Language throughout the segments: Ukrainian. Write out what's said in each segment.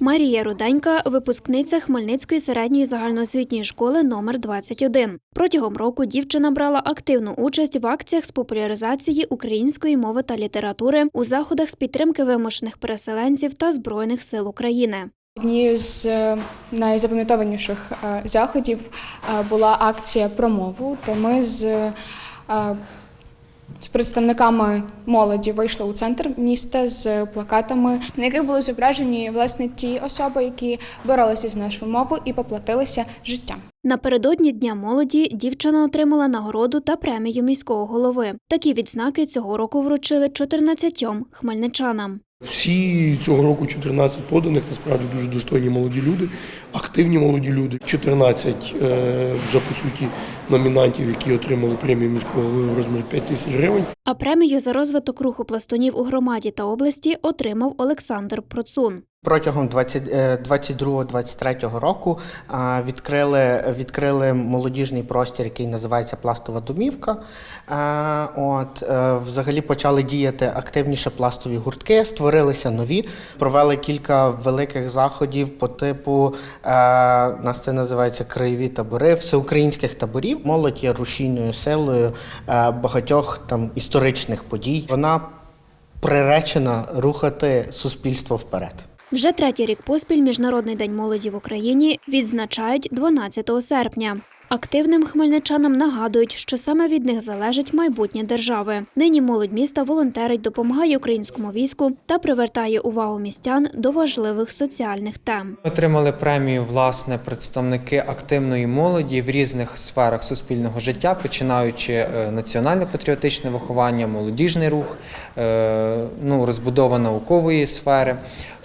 Марія Руденька, випускниця Хмельницької середньої загальноосвітньої школи номер 21. Протягом року дівчина брала активну участь в акціях з популяризації української мови та літератури у заходах з підтримки вимушених переселенців та збройних сил України. Однією з е, найзапам'ятованіших е, заходів е, була акція про мову, де ми з, з представниками молоді вийшли у центр міста з плакатами, на яких були зображені власне ті особи, які боролися з нашу мову і поплатилися життям. Напередодні Дня молоді дівчина отримала нагороду та премію міського голови. Такі відзнаки цього року вручили 14 хмельничанам. Всі цього року 14 поданих, насправді дуже достойні молоді люди, активні молоді люди. 14 е, вже по суті номінантів, які отримали премію міського голови в розмірі 5 тисяч гривень. А премію за розвиток руху пластунів у громаді та області отримав Олександр Процун. Протягом 22-23 року відкрили, відкрили молодіжний простір, який називається Пластова домівка. От, е, взагалі почали діяти активніше пластові гуртки, створилися нові, провели кілька великих заходів по типу, е, нас це називається краєві табори, всеукраїнських таборів. Молодь є рушійною силою е, багатьох там історичних подій. Вона приречена рухати суспільство вперед. Вже третій рік поспіль Міжнародний день молоді в Україні відзначають 12 серпня. Активним хмельничанам нагадують, що саме від них залежить майбутнє держави. Нині молодь міста волонтерить, допомагає українському війську та привертає увагу містян до важливих соціальних тем. Отримали премію власне представники активної молоді в різних сферах суспільного життя, починаючи е, національно-патріотичне виховання, молодіжний рух, е, ну, розбудова наукової сфери.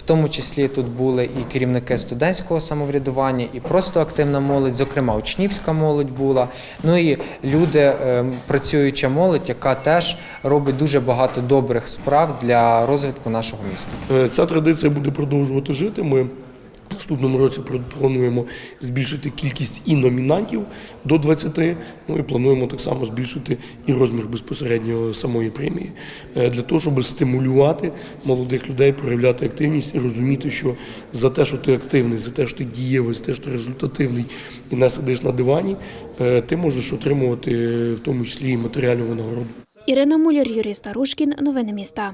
Тому числі тут були і керівники студентського самоврядування, і просто активна молодь, зокрема учнівська молодь була. Ну і люди, е, працююча молодь, яка теж робить дуже багато добрих справ для розвитку нашого міста. Е, Ця традиція буде продовжувати жити. Ми в наступному році плануємо збільшити кількість і номінантів до 20, ну і плануємо так само збільшити і розмір безпосередньо самої премії Е, для того, щоб стимулювати молодих людей, проявляти активність і розуміти, що за те, що ти активний, за те, що ти дієвий, за те, що ти результативний і не сидиш на дивані, е, ти можеш отримувати е, в тому числі і матеріальну винагороду. Ірина Муляр, Юрій Старушкін. Новини міста.